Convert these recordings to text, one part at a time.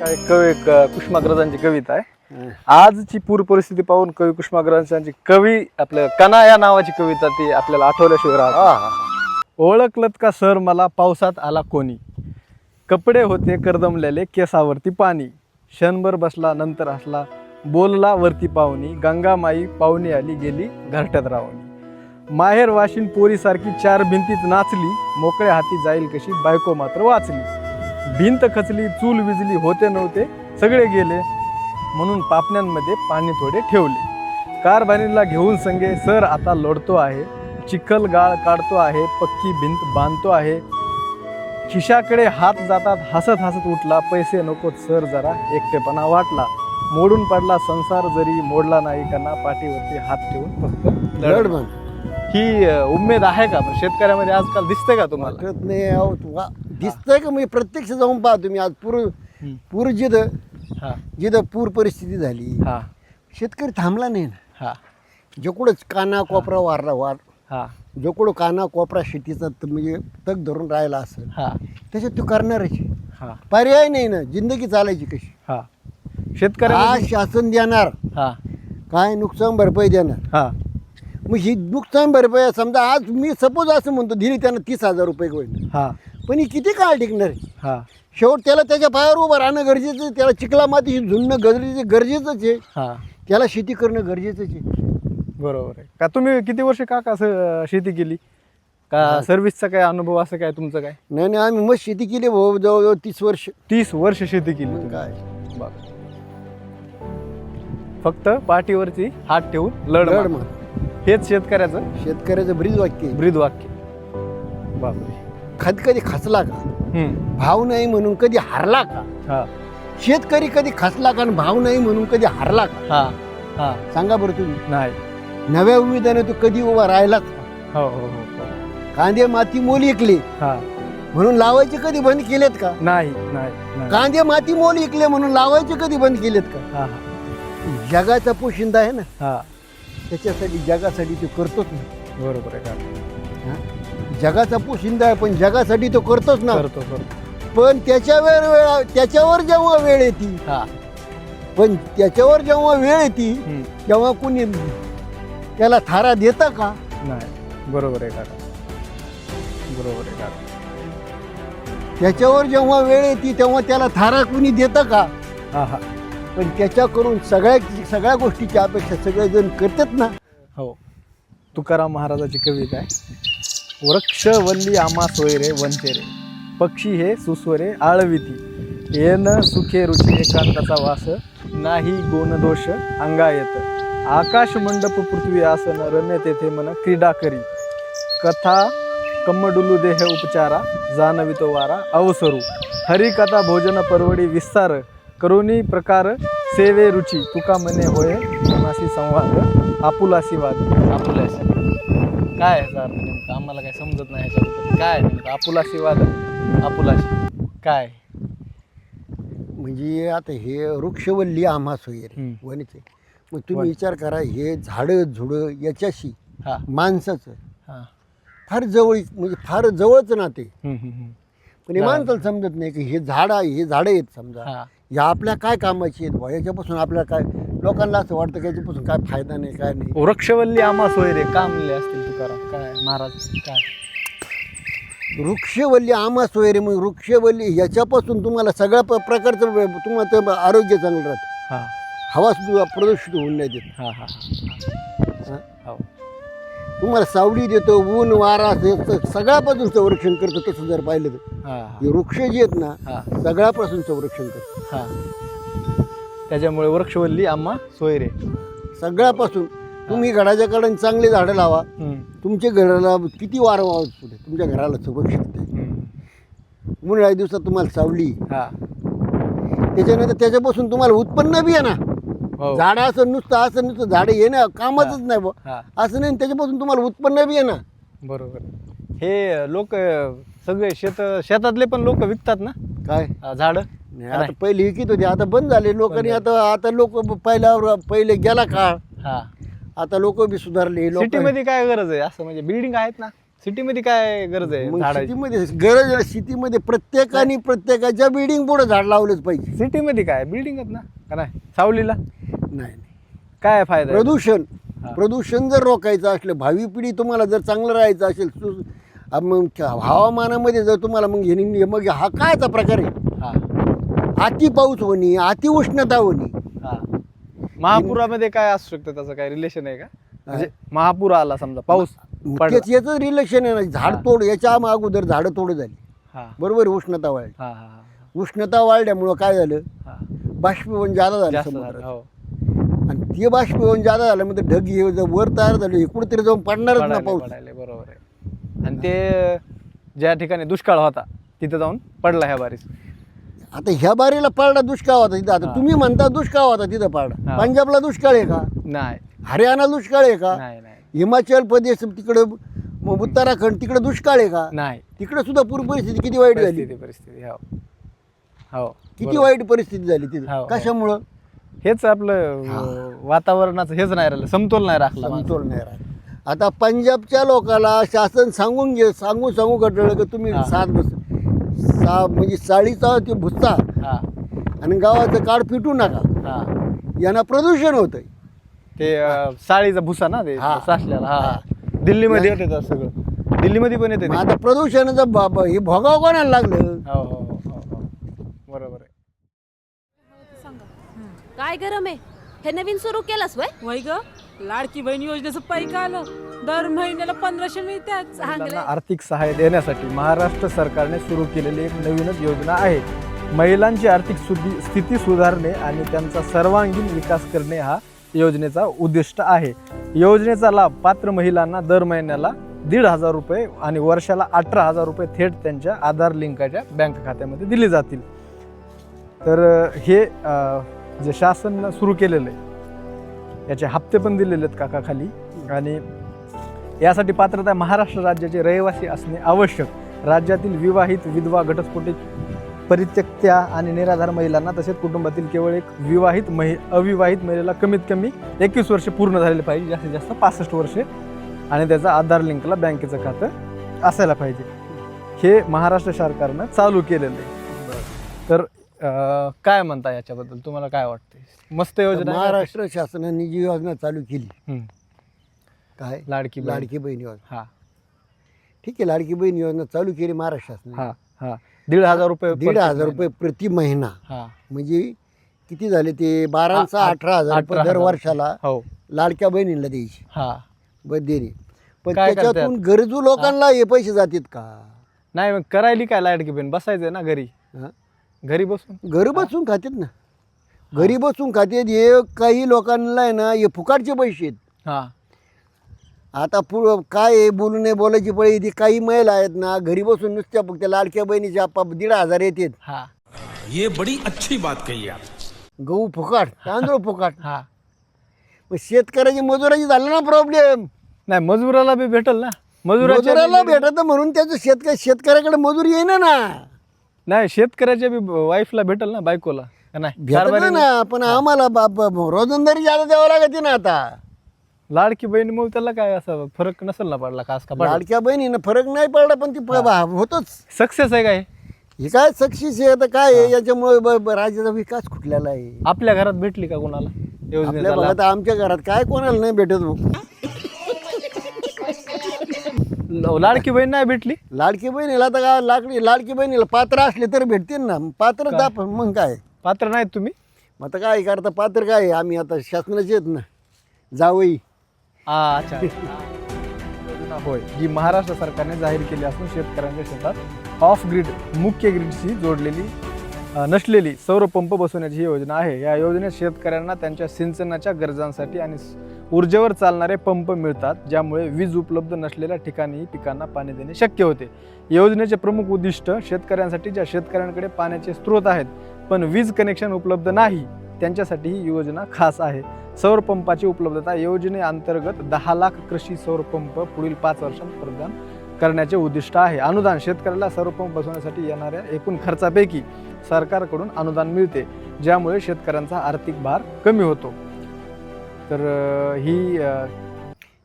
काय कवी क- कुष्माग्रजांची कविता आहे. आजची पूर परिस्थिती पाहून कवी कुष्माग्रजांची कवी आपल्या कना या नावाची कविता ती आपल्याला आठवल्याशिवाय राहत. ओळखलत का सर मला? पावसात आला कोणी. कपडे होते करदमलेले केसावरती पाणी. क्षणभर बसला नंतर हसला. बोलला वरती पाहुणी. गंगामाई पाहुणी आली गेली घरट्यात रावणी माहेर वाशिन पोरीसारखी चार भिंतीत नाचली. मोकळ्या हाती जाईल कशी? बायको मात्र वाचली. भिंत खचली चूल विजली होते नव्हते सगळे गेले. म्हणून पापण्यांमध्ये पाणी थोडे ठेवले. कारभारीला घेऊन संगे सर आता लोडतो आहे. चिखल गाळ काढतो आहे पक्की भिंत बांधतो आहे. खिशाकडे हात जातात हसत हसत उठला. पैसे नकोत सर जरा एकटेपणा वाटला. मोडून पडला संसार जरी मोडला नाही कना पाठीवरती हात ठेवून फक्त लढ. ही उमेद आहे का? शेतकऱ्यामध्ये आजकाल दिसते का तुम्हाला? दिसतंय का? मी प्रत्यक्ष जाऊन पाहा तुम्ही आज पूर हम्म. पूर जिथं हा. जिथं पूर परिस्थिती झाली. हा. शेतकरी थांबला नाही ना. हा. जोकडंच काना कोपरा वारला वार हा. जोकडं काना कोपरा शेतीचा त- म्हणजे तग धरून राहिला असेल हा. त्याच्यात तो करणारच आहे. हा. पर्याय नाही ना. जिंदगी चालायची कशी? हा. हा शासन देणार. हा. काय नुकसान भरपाई देणार? हा. मग ही नुकसान भरपाई समजा आज मी सपोज असं म्हणतो दिली त्यानं तीस हजार रुपये होईल. हा. पण ही किती काळ टिकणार आहे? हा. शेवट त्याला त्याच्या पायावर उभं राहणं गरजेचं आहे त्याला चिखला माती झुंणं गरजेचं गरजेचंच आहे. हा. त्याला शेती करणं गरजेचंच आहे. बरोबर आहे. का तुम्ही किती वर्ष का का असं शेती केली? का सर्व्हिसचा काय अनुभव असं काय तुमचं काय? नाही नाही आम्ही मस्त शेती केली भाऊ जवळजवळ तीस वर्ष. तीस वर्ष शेती केली मग तुम्ही. काय? बापरे. फक्त पाठीवरची हात ठेवून लढ लढ मार. मग हेच शेतकऱ्याचं शेतकऱ्याचं ब्रीज वाक्य आहे. ब्रीद वाक्य. बापरे. खत कधी खचला का? हम्म. भाव नाही म्हणून कधी हारला का? हा. शेतकरी कधी खचला का आणि भाव नाही म्हणून कधी हारला का? हा. हा. सांगा बरं तुम्ही. नाही. नव्या उमेदाने तू कधी उभा राहिलाच का? हो हो हो. कांदे माती मोल इकले. हा. म्हणून लावायचे कधी बंद केलेत का? नाही नाही नाही. कांदे माती मोल इकले म्हणून लावायचे कधी बंद केलेत का? हा हा. जगाचा पोशिंदा आहे ना? हा. त्याच्यासाठी जगासाठी तो करतोच ना. बरोबर आहे का? जगाचा पोशिंदा आहे पण जगासाठी तो करतोच ना. करतो करतो. पण त्याच्या वेळ त्याच्यावर जेव्हा वेळ येते हा. पण त्याच्यावर जेव्हा वेळ येते हम्म. तेव्हा कुणी त्याला थारा देतं का? नाही. बरोबर आहे काका. बरोबर आहे काका. त्याच्यावर जेव्हा वेळ येते तेव्हा त्याला थारा कुणी देतं का? हा हा. पण त्याच्याकडून सगळ्या सगळ्या गोष्टीची अपेक्षा सगळेजण करतात ना. हो. तुकाराम महाराजाची कविता आहे. वृक्ष वल्ली आमा सोयरे वंचेरे पक्षी हे सुस्वरे आळविती. येन सुखे रुची एकांताचा वास नाही गोनदोष अंगा येत. आकाश मंडप पृथ्वी आसन रम्य तेथे मन क्रीडा करी. कथा कम्मडुलू देह उपचारा जाणवितो वारा अवसरू. हरिकथा भोजन परवडी विस्तार करुणी प्रकार सेवे रुची तुका मने होय मनाशी संवाद आपुलासी वाद. आपुलासी काय याचा अर्थ नेमका? आम्हाला काय समजत नाही ह्याच्याबद्दल. काय आहे नेमकं? आपुलासी वाद आपुलाशी. काय? म्हणजे आता हे वृक्षवल्ली आम्हा सोयरे हम्म. वनीचे मग तुम्ही. विचार करा हे झाडं झुडं याच्याशी हा. माणसाचं. हा. फार जवळ म्हणजे फार जवळच नाते. हम्म, हम्म, हम्म. पण हे. माणसाला समजत नाही की हे झाड आहे हे झाडं आहेत समजा. हा. या आपल्या काय कामाची आहेत? बुवा याच्यापासून आपल्याला काय लोकांना असं वाटतं की याच्यापासून काय फायदा नाही काय नाही. वृक्षवल्ली आम्हा सोयरे का म्हणले असतील. काय महाराज. काय? वृक्षवल्ली आम्हा सोयरे मग वृक्षवल्ली याच्यापासून तुम्हाला सगळ्या प- प्रकारचं ब- तुम्हाला ते आरोग्य चांगलं राहतं. हा. हवा सुद्धा प्रदूषित होऊन नाही देत. हा हा हा? तुम्हाला सावली देतो ऊन वारा हे स- सगळ्यापासून संरक्षण करतं तसं जर पाहिलं तर. हा हे. वृक्ष जे आहेत ना हा. सगळ्यापासून संरक्षण करतं. हा. त्याच्यामुळे वृक्षवल्ली आम्हा सोयरे. सगळ्यापासून. तुम्ही घराच्या कडाने चांगली झाडं लावा. तुमच्या घराला किती वारं वाहत पुढे? तुमच्या घराला सुरक्षित आहे हम्म. उन्हाळ्या दिवसात तुम्हाला सावली. हा. त्याच्यानंतर त्याच्यापासून तुम्हाला उत्पन्न बी आहे ना हो. झाडं असं नुसतं असं नुसतं झाडं येणं कामाचंच नाही बुवा हा. असं नाही त्याच्यापासून तुम्हाला उत्पन्न बी आहे ना बरोबर. हे लोक सगळे शेत शेतातले पण लोक विकतात ना? काय? अं, झाडं? नाही आता पहिले विकत होते आता बंद झाले. लोकांनी आता आता लोक पहिल्यावर पहिले गेला काळ. हा. आता लोक बी सुधारले लोक सिटी मध्ये काय गरज आहे? असं म्हणजे बिल्डिंग आहेत ना. सिटीमध्ये काय गरज आहे मग झाडाची? सिटीमध्ये गरज आहे सिटीमध्ये प्रत्येकाने प्रत्येकाच्या बिल्डिंग पुढे झाड लावलंच पाहिजे. सिटीमध्ये काय? बिल्डिंगच ना? का नाही? सावलीला? नाही नाही. काय फायदा आहे? प्रदूषण. हा. प्रदूषण जर रोखायचं असलं भावी पिढी तुम्हाला जर चांगलं राहायचं असेल सु- आ, मग त्या हवामानामध्ये जर तुम्हाला मग हे मग हा कायचा प्रकार आहे? हा. अति पाऊस होणे अति उष्णता होणे. महापुरामध्ये काय असू शकतं त्याचं काय रिलेशन आहे का? म्हणजे महापूर आला समजा पाऊस पडला. तेच याचं रिलेक्शन आहे ना झाड. तोड याच्या अगोदर झाडं तोड झाली. हा. बरोबर आहे, उष्णता वाढली. हा हा उष्णता वाढल्यामुळं काय झालं? हा. बाष्पीभवन जादा झालं जास्त समुद्रात. झालं हो. आणि ते बाष्पीभवन जादा झालं म्हणजे ढग हे वर तयार झालं हे कुठेतरी जाऊन पडणारच ना पडायले पाऊस. पडायले बरोबर आहे. आणि ते ज्या ठिकाणी दुष्काळ होता तिथं जाऊन पडला ह्या बारीस. आता ह्या बारीला पडला दुष्काळ होता तिथं. आता हा. तुम्ही म्हणता दुष्काळ होता तिथं हा. पंजाबला दुष्काळ आहे का? नाही. हरियाणा दुष्काळ आहे का? नाही नाही. हिमाचल प्रदेश तिकडं मग उत्तराखंड तिकडे दुष्काळ आहे का? नाही. तिकडे सुद्धा पूर परिस्थिती किती वाईट झाली? परिस्थिती परिस्थिती हो. हो किती बरोबर. वाईट परिस्थिती झाली हो, तिथे? हो. कशामुळं? हेच आपलं हा. वातावरणाचं हेच नाही राहिलं. समतोल नाही राखला समतोल नाही राहत आता पंजाबच्या लोकाला शासन सांगून घे सांगून सांगू कटळलं की तुम्ही हा. सात बस सा म्हणजे साडीचा ते भुसता हा. आणि गावाचं काड पिटू नका. हा. यांना प्रदूषण होतंय. ते अं, साळीचा भुसा ना ते हा. साचलेला हा. हा. दिल्लीमध्ये येते ते सगळं. दिल्लीमध्ये पण येते. मग आता प्रदूषणाचं ब- ब- हे भोगाव कोणाला लागलं? हो हो हो हो हो. बरोबर आहे. काय गरम आहे? हे नवीन सुरू केलंस वय? वय ग? लाडकी बहीण योजनेचं पैक आलं. दर महिन्याला पंधराशे मिळतात महिलांना आर्थिक सहाय्य देण्यासाठी महाराष्ट्र सरकारने सुरू केलेली एक नवीनच योजना आहे. महिलांची आर्थिक सुधी स्थिती सुधारणे आणि त्यांचा सर्वांगीण विकास करणे हा योजनेचा उद्दिष्ट आहे. योजनेचा लाभ पात्र महिलांना दर महिन्याला दीड हजार रुपये आणि वर्षाला अठरा हजार रुपये थेट त्यांच्या आधार लिंकाच्या बँक खात्यामध्ये दिले जातील. तर अ, हे अ, जे शासन सुरू केलेलं आहे याचे हप्ते पण दिलेले आहेत काका खाली आणि यासाठी पात्रता महाराष्ट्र राज्याचे रहिवासी असणे आवश्यक. राज्यातील विवाहित विधवा घटस्फोटित परित्यक्त्या आणि निराधार महिलांना तसेच कुटुंबातील केवळ एक विवाहित महि अविवाहित महिलेला कमीत कमी एकवीस वर्षे पूर्ण झालेले पाहिजे जास्तीत जास्त पासष्ट वर्षे. आणि त्याचं आधार लिंकला बँकेचं खातं असायला पाहिजे. हे महाराष्ट्र सरकारनं चालू केलेलं आहे. तर काय म्हणता याच्याबद्दल? तुम्हाला काय वाटते मस्त योजना? महाराष्ट्र शासनाने जी योजना चालू केली. काय? लाडकी बहीण. लाडकी बहीण योजना. हा. ठीक आहे लाडकी बहीण योजना चालू केली महाराष्ट्र शासनाने हा हा. दीड हजार रुपये दीड प्रत्येक हजार रुपये प्रति महिना. हा. म्हणजे किती झाले ते? बाराचा आ- अठरा हजार रुपये अठरा दर हजार. वर्षाला हो. लाडक्या बहिणीला द्यायची. हा. देणे पण काय करतात? त्याच्यातून गरजू लोकांना हे पैसे जातात का? नाही मग करायली काय लाडकी बहीण? बसायचंय ना घरी. हा? घरी बसून? घरी बसून खातात ना. घरी बसून खातात हे काही लोकांना आहे ना हे फुकाटचे पैसे आहेत. हा. आता पुढं काय आहे? बोलू नये बोलायची पळी ती काही महिला आहेत ना घरी बसून नुसत्या फक्त लाडक्या बहिणीच्या पा- दीड हजार येतात. हा. ये बड़ी अच्छी बात कही आप. गहू फुकाट तांदूळ फुकाट. हा. मग शेतकऱ्याची मजुराची झाला ना प्रॉब्लेम नाही मजुराला बी भेटल ना. मजुराच्या मजुराला भेटत म्हणून त्याचं शेतकरी शेतकऱ्याकडे मजूर येईना ना. नाही शेतकऱ्याच्या बी वाईफला भेटल ना बायकोला. का नाही? भेटत कारभारी ना पण आम्हाला बाप रोजंदारी जादा द्यावं लागते ना आता. लाडकी बहीण मग त्याला काय असं फरक नसेल ना पडला खास का पडला? लाडक्या बहिणीनं फरक नाही पडला पण ती प- बा- होतोच. सक्सेस आहे काय? हे काय सक्सेस आहे? आता काय आहे? याच्यामुळे ब- ब- राज्याचा विकास कुठलेला आहे. आपल्या घरात भेटली का कोणाला? आपल्या योजनेचा लाभ? भागात आमच्या घरात काय कोणाला नाही भेटत भाऊ. लाडकी बहीण नाही भेटली? लाडकी बहिणीला आता काय लाकडी लाडकी बहिणीला पात्र असले तर भेटतील ना. पात्र दाप मग काय? पात्र नाहीत तुम्ही? मग आता काय करता? पात्र काय आहे? आम्ही आता शासनाचे आहेत ना. जावई. हा, अच्छा योजना होय. जी महाराष्ट्र सरकारने जाहीर केली असून शेतकऱ्यांच्या शेतात ऑफ ग्रीड मुख्य ग्रीडशी जोडलेली अ, नसलेली सौर पंप बसवण्याची ही योजना आहे. या योजनेत शेतकऱ्यांना त्यांच्या सिंचनाच्या गरजांसाठी आणि स- ऊर्जेवर चालणारे पंप मिळतात ज्यामुळे वीज उपलब्ध नसलेल्या ठिकाणी पिकांना पाणी देणे शक्य होते. योजनेचे प्रमुख उद्दिष्ट शेतकऱ्यांसाठी ज्या शेतकऱ्यांकडे पाण्याचे स्रोत आहेत पण वीज कनेक्शन उपलब्ध नाही त्यांच्यासाठी ही योजना खास आहे. सौर पंपाची उपलब्धता योजनेअंतर्गत दहा लाख कृषी सौर पंप पुढील पाच वर्षांत प्रदान करण्याचे उद्दिष्ट आहे. अनुदान शेतकऱ्याला सौर पंप बसवण्यासाठी येणाऱ्या एकूण खर्चापैकी सरकारकडून अनुदान मिळते ज्यामुळे शेतकऱ्यांचा आर्थिक भार कमी होतो. तर ही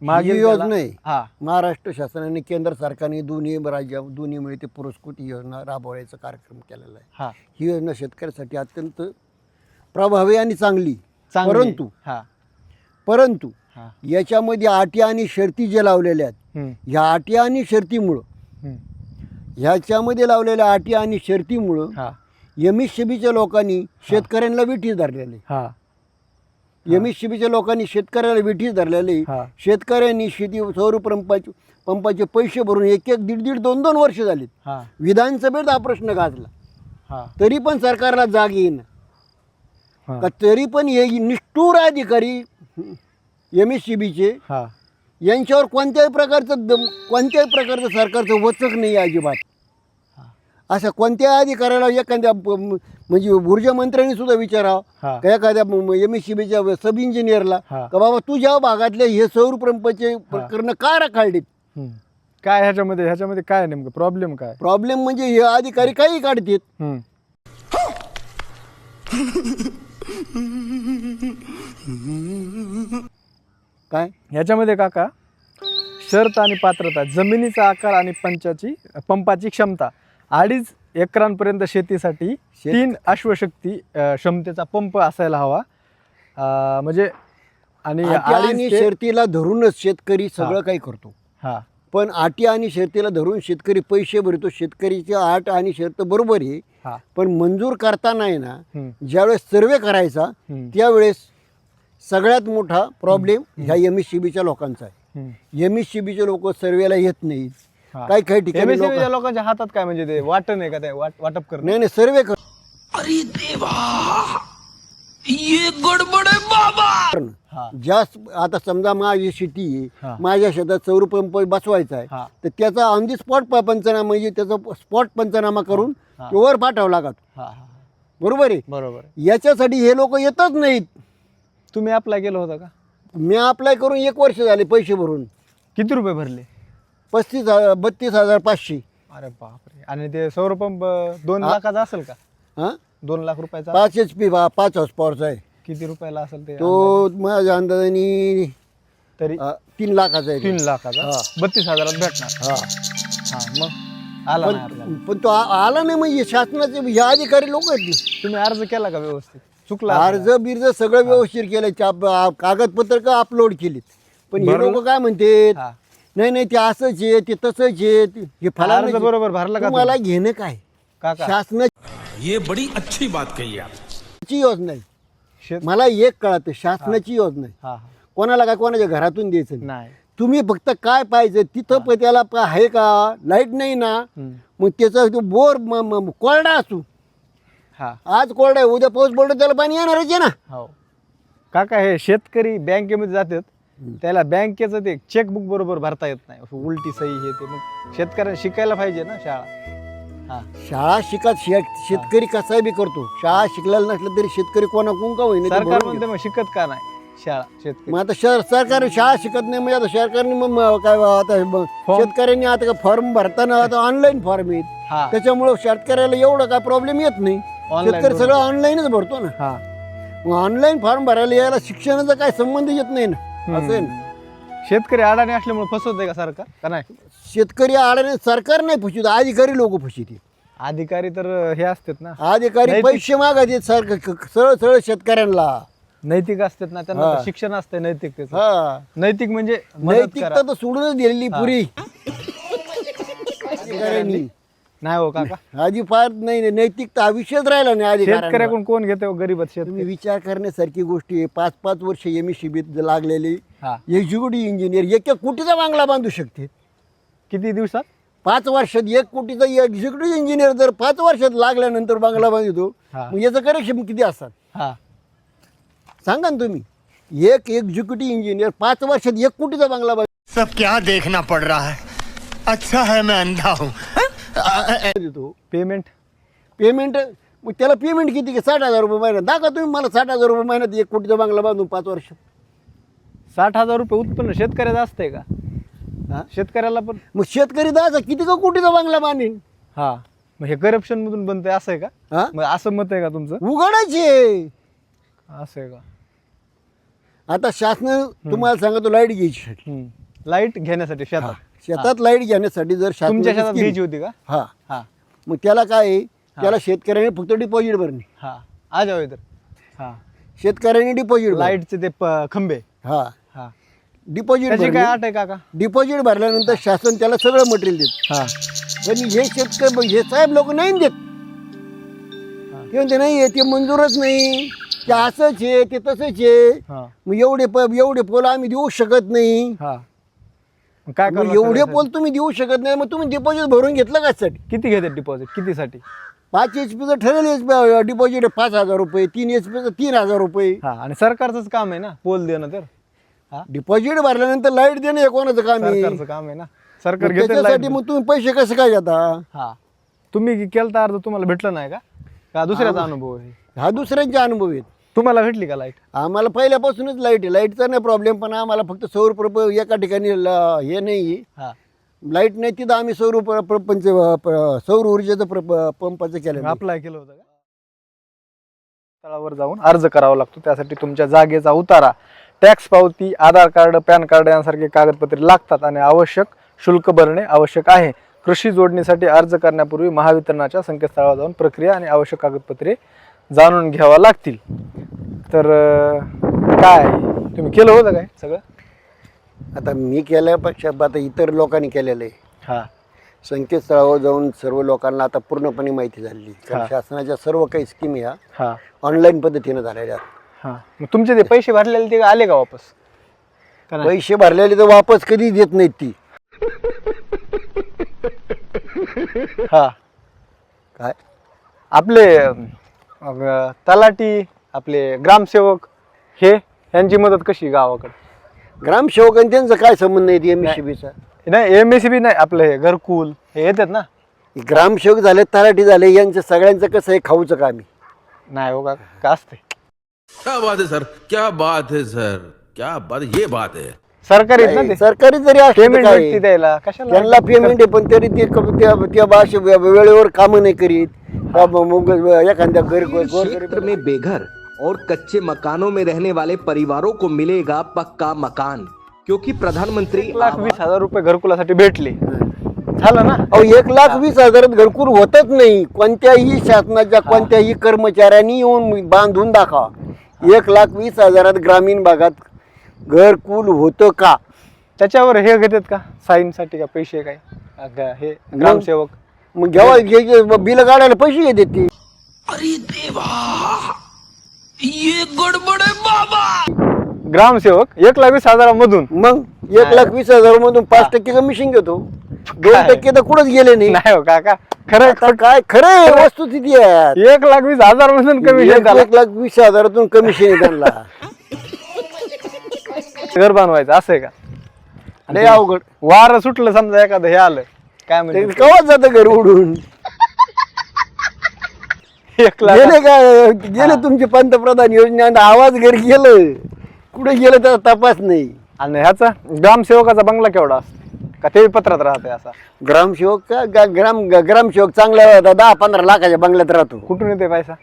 मागील योजना हा. महाराष्ट्र शासनाने केंद्र सरकारने दोन्ही राज्य दोन्ही मिळते पुरस्कृत योजना राबवायचा कार्यक्रम केलेला आहे. हा. ही योजना शेतकऱ्यासाठी अत्यंत प्रभावी आणि चांगली. चांगली. परंतु हा. परंतु हा. याच्यामध्ये अटी आणि शर्ती जे लावलेल्या आहेत हम्म, ह्या अटी आणि शर्तीमुळं हम्म, ह्याच्यामध्ये लावलेल्या अटी आणि शर्तीमुळं हा. एम एस लोकांनी शेतकऱ्यांना विठीस धरलेले. हा. एम एस च्या लोकांनी शेतकऱ्याला विठीस धरलेले. हा. शेतकऱ्यांनी शेती सौर पंपाचे पंपाचे पैसे भरून एक एक दीड दीड दोन दोन वर्ष झालीत. हा. विधानसभेत हा प्रश्न गाजला. हा. तरी पण सरकारला जाग येईन. का तरी पण हे निष्ठूर अधिकारी एम एस सी बीचे हा. यांच्यावर कोणत्याही प्रकारचं दम कोणत्याही प्रकारचं सरकारचं वचक नाही आहे अजिबात. अशा कोणत्याही अधिकाऱ्याला एखाद्या म्हणजे ऊर्जा मंत्र्यांनी सुद्धा विचारावं हा. का एखाद्या एम एस सी बीच्या सब इंजिनियरला. का बाबा तुझ्या भागातले हे सौर पंपाचे प्रकरण का राखाडलीत. काय ह्याच्यामध्ये ह्याच्यामध्ये काय नेमकं? प्रॉब्लेम काय? प्रॉब्लेम म्हणजे हे अधिकारी काही काढतात. काय? ह्याच्यामध्ये काका शर्त आणि पात्रता जमिनीचा आकार आणि पंचाची पंपाची क्षमता. अडीच एकरांपर्यंत शेतीसाठी शेत- तीन अश्वशक्ती अ, क्षमतेचा पंप असायला हवा. अ, म्हणजे आणि अटी आणि अडीच ते- शर्तीला धरूनच शेतकरी सगळं काही करतो. हा. पण अटी आणि शर्तीला धरून शेतकरी पैसे भरतो. शेतकरीची आट आणि शर्त बरोबर आहे. हा. पण मंजूर करताना आहे ना. ज्यावेळेस सर्वे करायचा. त्यावेळेस सगळ्यात मोठा प्रॉब्लेम ह्या एम एस सी बीच्या लोकांचा आहे. एम एस सी बीचे लोक सर्वेला येत नाहीत. काही काही ठिकाणी लोकांच्या हातात काय म्हणजे ते वाटण आहे का ते? वाट- वाटप नाही नाही सर्वे कर अरे देवा! ये गड़बड़ है बाबा! करणं. हा. जास्त आता समजा माझी शेती हा. आहे माझ्या शेतात सौर पंप बसवायचा आहे हा. तर त्याचा ऑन दी स्पॉट पंचनामा म्हणजे त्याचा स्पॉट पंचनामा करून हा. तो वर पाठवावा लागत. हा हा. बरोबर आहे? बरोबर आहे. याच्यासाठी हे लोक येतच नाहीत. तुम्ही अप्लाय केलं होतं का? मी अप्लाय करून एक वर्ष झाले पैसे भरून. किती रुपये भरले? पस्तीस हजार बत्तीस हजार पाचशे. अरे बापरे. आणि ते सौरपंप दोन. लाखाचा असेल का? हां? दोन लाख रुपयाचा? पाच एच पी पाच हॉर्स पॉवरचा आहे. किती रुपयाला असेल ते तो माझ्या अंदाजाने तरी अ, तीन लाखाचा आहे. तीन. लाखाचा? हा. बत्तीस हजारात भेटणार. हा. हा मग आला नाही आपल्याला. पण पण तो आ- आला नाही म्हणजे शासनाचे हे अधिकारी लोक आहेत. ना. तुम्ही अर्ज केला का व्यवस्थित? चुकला अर्ज बिर्ज सगळं व्यवस्थित केलं आ- कागदपत्र का अपलोड केलीत. पण हे? लोक काय म्हणतात? हा. नाही नाही ते असंच आहे ते तसंच आहे ते- हे अर्ज बरोबर भरला का मला घेणं काय? काका शासनाची ये बड़ी अच्छी बात कही आप। योजना आहे शेत मला एक कळतं शासनाची योजना आहे हा हा. कोणाला काय कोणाच्या घरातून द्यायचं नाही. नाही. तुम्ही फक्त काय पाहिजे तिथं प- त्याला प- आहे का? लाइट नाही ना. हम्म. मग त्याचा तो बोर म- म- कोरडा असू. हा. आज कोरडा आहे उद्या पाऊस पडतो त्याला पाणी येणारच आहे ना. हो. काका हे शेतकरी बँकेमध्ये जातात. त्याला बँकेचं ते चेकबुक बरोबर भरता येत नाही. उलटी सही हे ते. मग शेतकऱ्यांना शिकायला पाहिजे ना शाळा. शाळा शिकत शेत शेतकरी कसाही बी करतो? शाळा शिकलेला नसलं तरी शेतकरी कोणा कोण का सरकार म्हणते मग शिकत का नाही शाळा शेतकरी. मग आता शहर सरकार शाळा शिकत नाही म्हणजे आता सरकारने मग काय आता हे Form? शेतकऱ्यांनी आता फॉर्म भरताना आता ऑनलाईन फॉर्म येत हा. त्याच्यामुळं शेतकऱ्याला एवढं काय प्रॉब्लेम येत नाही. शेतकरी सगळं ऑनलाईनच भरतो ना. हा. मग ऑनलाईन फॉर्म भरायला यायला शिक्षणाचा काय संबंध येत नाही ना. असं आहे ना. शेतकरी अडाणी असल्यामुळे फसवते का सरकार? का नाही? शेतकरी आडाने सरकार नाही फुशित अधिकारी लोक फुशित अधिकारी तर हे असतात ना. अधिकारी नैतिक- पैसे मागायचे सरकार सरळ सरळ शेतकऱ्यांना. नैतिक असतात ना त्यांना हा. तर शिक्षण असते नैतिकतेचं. हा. नैतिक म्हणजे मदत नैतिकता तर सोडूनच दिलेली पुरी. अधिकाऱ्यांनी. नाही हो काका. आधी फार नाही. नैतिकता हा विषयच राहिला नाही अधिकाऱ्यांना. शेतकऱ्याकडून कोण घेते गरीबात तुम्ही शेतकरी? विचार करण्यासारखी गोष्टी आहे. पाच पाच वर्ष एम शिबीत लागलेली. हा. एक्झिक्युटिव्ह इंजिनियर एक कोटीचा बांगला बांधू शकते. किती दिवसात? पाच वर्षात एक कोटीचा एक्झिक्युटिव्ह इंजिनियर जर पाच वर्षात लागल्यानंतर बांगला बांधतो हा. मग याचं करेक्शन किती असतात? हा. सांगा ना तुम्ही. एक एक्झिक्युटिव्ह इंजिनियर पाच वर्षात एक कोटीचा बांगला सब क्या देखना पड़ रहा है। अच्छा है मैं अंधा हूँ। पेमेंट पेमेंट मग त्याला पेमेंट किती की साठ हजार रुपये महिना दाखवा तुम्ही मला साठ हजार रुपये महिन्यात एक कोटीचा बांगला बांधून पाच वर्ष साठ हजार रुपये उत्पन्न शेतकऱ्याचं असतंय का? हा? शेतकऱ्याला पण. मग शेतकरी दाचा किती का कोटीचा बांगला बांधेन? हा. मग हे करप्शन मधून बनतंय असं आहे का? हा? मग असं मत आहे का तुमचं? उघडच आहे असं आहे का? आता शासन तुम्हाला सांगतो लाइट घ्यायची लाइट घेण्यासाठी शेतात. शेतात लाइट घेण्यासाठी जर तुमच्या शेतात scheme- घ्यायची होती का? हा. हा. मग त्याला काय आहे? त्याला शेतकऱ्याने फक्त डिपॉझिट भरणे. हा. आ जाओ इधर हा. शेतकऱ्याने डिपॉझिट लाईटचे ते प- खंबे. हा. हा. डिपॉझिट त्याची काय भरणे अट आहे काका? डिपॉझिट भरल्यानंतर शासन त्याला सगळं मटेरियल देत. हा. पण हे शेतकरी हे साहेब लोक नाही देत. ते म्हणते नाही ते मंजूरच नाही. ते असंच आहे ते तसंच आहे. हा. मग एवढे प एवढे पोल आम्ही देऊ शकत नाही. हा. मग काय मग करावं एवढे पोल तुम्ही देऊ शकत नाही मग तुम्ही डिपॉझिट भरून घेतलं कशासाठी? किती घेतात डिपॉझिट कितीसाठी? पाच एच पीचं ठरेल एच डिपॉझिट पाच हजार रुपये तीन एच पीचं तीन हजार रुपये. हा आणि सरकारचंच काम आहे ना पोल देणं तर? डिपॉझिट भरल्यानंतर लाइट देणं हे कोणाचं काम आहे? काम आहे ना. सरकार मग घेते त्याच्यासाठी light मग तुम्ही पैसे कसं काय घेता? हा. तुम्ही केलता अर्ज तुम्हाला भेटलं नाही का? का दुसऱ्याचा अनुभव आहे? हा दुसऱ्यांचे अनुभव आहेत. तुम्हाला भेटली का लाइट आम्हाला पहिल्यापासूनच लाइट आहे. लाईटचा नाही प्रॉब्लेम पण आम्हाला फक्त सौर प्रप एका ठिकाणी ल- हे नाही हा. लाइट नाही तिथं आम्ही सौर प्र- प्रपंच सौर ऊर्जेचं प्र पंपाचं केलं नाही. अप्लाय केलं होतं का? तळावर जाऊन अर्ज करावा लागतो. त्यासाठी तुमच्या जागेचा उतारा. टॅक्स पावती आधार कार्ड पॅन कार्ड यांसारखे कागदपत्रे लागतात आणि आवश्यक शुल्क भरणे आवश्यक आहे. कृषी जोडणीसाठी अर्ज करण्यापूर्वी महावितरणाच्या संकेतस्थळावर जाऊन प्रक्रिया आणि आवश्यक कागदपत्रे जाणून घ्यावा लागतील. तर काय तुम्ही केलं होतं काय सगळं? आता मी केल्यापेक्षा आता इतर लोकांनी केलेलं आहे. हा. संकेतस्थळावर जाऊन सर्व लोकांना आता पूर्णपणे माहिती झाली कारण हा. शासनाच्या सर्व काही स्कीम ह्या ऑनलाईन पद्धतीनं झालेल्या आहेत. हा. मग तुमचे ते पैसे भरलेले ते आले का वापस? का नाही? पैसे भरलेले तर वापस कधी देत नाहीत ती. हा. काय? आपले अं, तलाटी आपले ग्रामसेवक हे यांची मदत कशी गावाकडे? ग्रामसेवकांनी त्यांचा काय संबंध नाही. एम एस नाही एम एस बी नाही आपलं हे घरकुल हे येतात ना? ग्रामसेवक झाले तलाठी झाले यांचं सगळ्यांचं कसं आहे खाऊचं काम आहे. नाही हो का का असते क्या बात है सर? क्या बात है सर? क्या बात ये बात है। सरकारी आहेत ना ते? सरकारी जरी असलं तर पेमेंट भेटते आहे? द्यायला कशाला त्यांना पेमेंट आहे पण तरी ते क- त्या त्या भाषे वेळेवर कामं नाही करीत. मग एखाद्या गरीब क्षेत्र में बेघर और कच्चे मकानों में रहने वाले परिवारों को मिलेगा पक्का मकान क्योंकि प्रधानमंत्री एक लाख वीस हजार रुपये घरकुलासाठी भेटले. झालं ना? अहो एक लाख वीस हजारात घरकुल होतच नाही. कोणत्याही शासनाच्या कोणत्याही कर्मचाऱ्यांनी येऊन बांधून दाखवा. एक लाख वीस हजारात ग्रामीण भागात घरकुल होतं का? त्याच्यावर हे घेतात का? साईन साठी का पैसे काय? अगं, हे ग्रामसेवक. मग घ्यावा बिल काढायला पैसे घेतात ते. अरे देवा! ये गड़बड़ बाबा! ग्रामसेवक एक लाख वीस हजारामधून. मग एक लाख वीस हजार मधून पाच टक्के कमिशन घेतो. दोन? टक्के तर कुठंच गेले नाही. नाही हो काका. खरं आता काय खरं वस्तुस्थिती आहे एक लाख वीस हजार मधून कमी एक एक लाख वीस हजारातून कमिशन आहे त्यांना घर बांधवायचं असं आहे का? लय अवघड. वार सुटलं समजा एखादं हे आलं. काय ते म्हणजे कवाच जातं घर उडून. एक लाख गेले काय गेले तुमचे पंतप्रधान योजना आवाज घरी गेलं. कुठे गेलं त्याचा तपास नाही. आणि ह्याचा ग्रामसेवकाचा बंगला केवढा असतो? का ते पत्रात राहते असा? ग्रामसेवक का गा- ग्राम ग- ग्रामसेवक चांगला होता, दहा पंधरा लाखाच्या बंगल्यात राहतो. कुठून येते पैसा?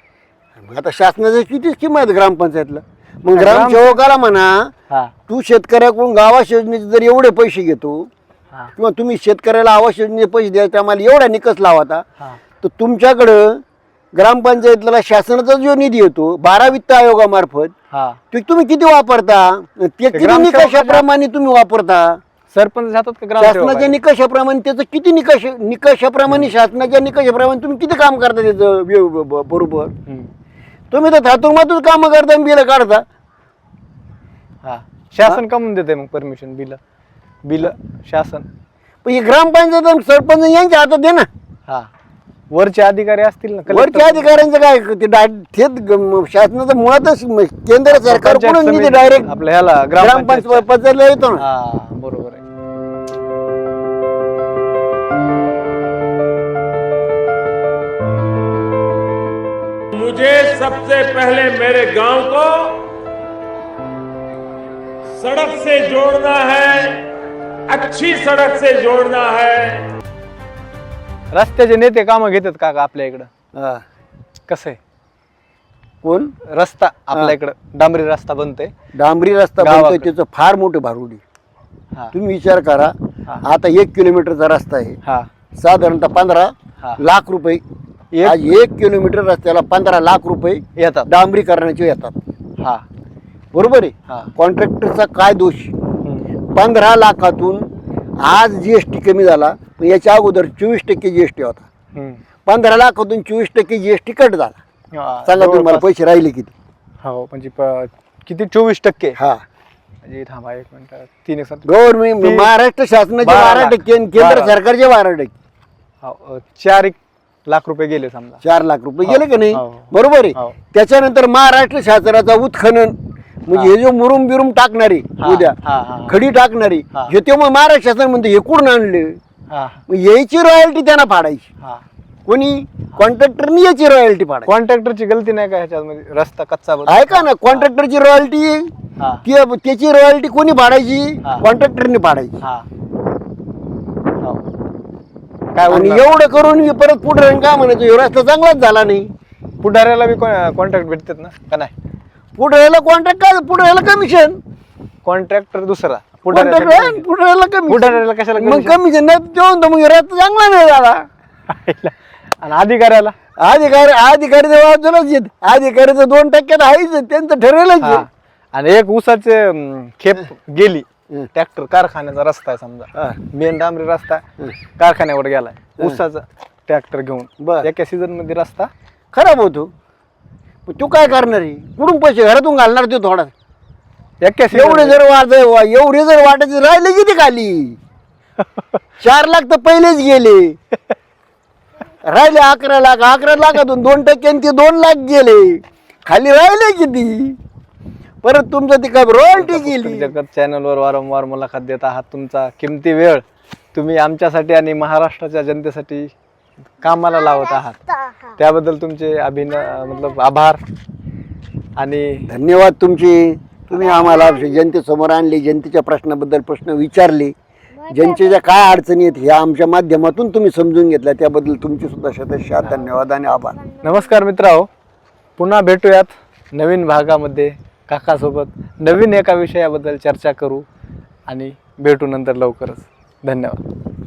मग आता शासनाचं किती स्कीम आहेत ग्रामपंचायतला? मग ग्राम- ग्रामसेवकाला म्हणा हा. तू शेतकऱ्याकडून आवास योजनेचे जर एवढे पैसे घेतो हा. किंवा तुम्ही शेतकऱ्याला आवास योजनेचे पैसे द्यायचे आम्हाला एवढा निकष लावता हा. तर तुमच्याकडं ग्रामपंचायतला शासनाचा जो निधी येतो बारा वित्त आयोगामार्फत हा. ते तुम्ही किती वापरता? ते किती ग्रामसेवकाच्या- निकषाप्रमाणे तुम्ही वापरता? सरपंच जातात का शासनाच्या ग्रामसेवक निकषाप्रमाणे त्याचं किती निकष निकषाप्रमाणे शासनाच्या निकषाप्रमाणे तुम्ही किती काम करता त्याचं व्य- ब- ब- बरोबर? तुम्ही तर थातुरमातून कामं करता आणि बिलं काढता. हा. शासन कमून देते मग परमिशन बिल. बिल शासन. पण हे ग्रामपंचायत आणि सरपंच यांच्या हातात दे ना. हा. वरचे अधिकारी असतील ना वरच्या collector- अधिकाऱ्यांचं काय ते थेट ग- शासनाचं मुळातच म- केंद्र सरकार पंचायत समिती, डायरेक्ट आपल्या ह्याला ग्रामपंचायत ग्रामपंचायतला येतो ना. हा बरोबर आहे. मुझे सबसे पहले मेरे गांव को सड़क से जोड़ना है अच्छी सड़क से जोड़ना है। रस्त्याचे नेते कामं घेतात का आपल्या इकडं. हा. कसं आहे? कोण? रस्ता आपल्या इकडं. डांबरी रस्ता बनतोय. डांबरी रस्ता बनतोय गावाकडे. त्याचं फार मोठं भारुडी. हा. तुम्ही विचार करा हा. आता एक किलोमीटरचा रस्ता आहे. हा. साधारणतः पंधरा हा. लाख रुपये आज एक किलोमीटर रस्त्याला पंधरा लाख रुपये येतात. डांबरीकरणाचे येतात. हा. बरोबर हा. आहे कॉन्ट्रॅक्टरचा काय दोष. पंधरा लाखातून आज जी एस टी कमी झाला याच्या अगोदर चोवीस टक्के जी एस टी होता. पंधरा लाखातून चोवीस टक्के जी एस टी कट झाला. सांगा तुम्ही मला जवळपास- पैसे राहिले किती? हो म्हणजे किती? चोवीस टक्के. हा. म्हणजे थांबा एक मिनिट. तीन एक सात गव्हर्नमेंट ती- महाराष्ट्र शासनाचे बारा. टक्के आणि केंद्र. सरकारचे बारा टक्के. हो, चार एक लाख रुपये गेले समजा. चार लाख रुपये हो, गेले का नाही? हो. बरोबर आहे. हो. त्याच्यानंतर महाराष्ट्र शासनाचा उत्खनन म्हणजे हे. जो मुरुम बिरुम टाकणारे हा, उद्या हा, हा. खडी टाकणारी हा. हे तेव्हा महाराष्ट्र शासन म्हणते हे कुठून आणले? हा. मग याची रॉयल्टी त्यांना फाडायची. हा. कोणी? कॉन्ट्रॅक्टरनी याची रॉयल्टी फाडायची. कॉन्ट्रॅक्टरची गलती नाही का ह्याच्यामध्ये? रस्ता कच्चा आहे का ना? कॉन्ट्रॅक्टरची रॉयल्टी हा. त्याची रॉयल्टी कोणी फाडायची? हा. कॉन्ट्रॅक्टरनी फाडायची. हा हो. काय आणि बोलणार? एवढं करून मी परत पुढे काय म्हणायचं? ह्यो रस्ता चांगलाच झाला नाही. पुढाऱ्याला बी कॉन्ट्रॅक्ट भेटतात ना? का नाही? पुढे यायला कॉन्ट्रॅक्ट काय पुढे यायला कमिशन कॉन्ट्रॅक्टर दुसरा. कॉन्ट्रॅक्ट पुढाऱ्याला पुढे यायला कमिशन पुढाऱ्याला कशाला मग commission? कमिशन नाही जेवण तर मग ह्यो रस्ता चांगला नाही झाला. आणि अधिकाऱ्याला? अधिकारी अधिकारीच्या बाजूलाच येत. अधिकारीचं दोन टक्क्यात आहेच त्यांचं ठरेलच. हा. आहे. आणि एक ऊसाचे अं, खेप गेली. ट्रॅक्टर कारखान्याचा रस्ता आहे समजा. मेन डांबरी रस्ता. कारखान्यावर गेलाय. ऊसाचा ट्रॅक्टर घेऊन. बर. एका सीझनमध्ये रस्ता खराब होतो. तू काय करणार आहे? कुठून पैसे घरातून घालणार ते थोडा? एका एवढे जर वाट एवढे जर वाटायचे राहिले किती खाली? चार लाख तर पहिलेच गेले. राहिले अकरा लाख अकरा लाखातून दोन टक्क्याने ते दोन लाख गेले. खाली राहिले किती? परत तुमचं ती काय रॉयल्टी गेली? जगत चॅनलवर वारंवार मुलाखत देत आहात तुमचा किमती वेळ. तुम्ही आमच्यासाठी आणि महाराष्ट्राच्या जनतेसाठी कामाला लावत आहात. त्याबद्दल तुमचे अभिन मतलब आभार आणि धन्यवाद तुमचे. तुम्ही आम्हाला जनतेसमोर आणले जनतेच्या प्रश्नाबद्दल प्रश्न विचारले. जनतेच्या काय अडचणी आहेत ह्या आमच्या माध्यमातून तुम्ही समजून घेतल्या. त्याबद्दल तुमचे सुद्धा शतशः धन्यवाद आणि आभार. नमस्कार मित्रांनो. पुन्हा भेटूयात नवीन भागामध्ये. काकासोबत नवीन एका विषयाबद्दल चर्चा करू आणि भेटू नंतर लवकरच. धन्यवाद.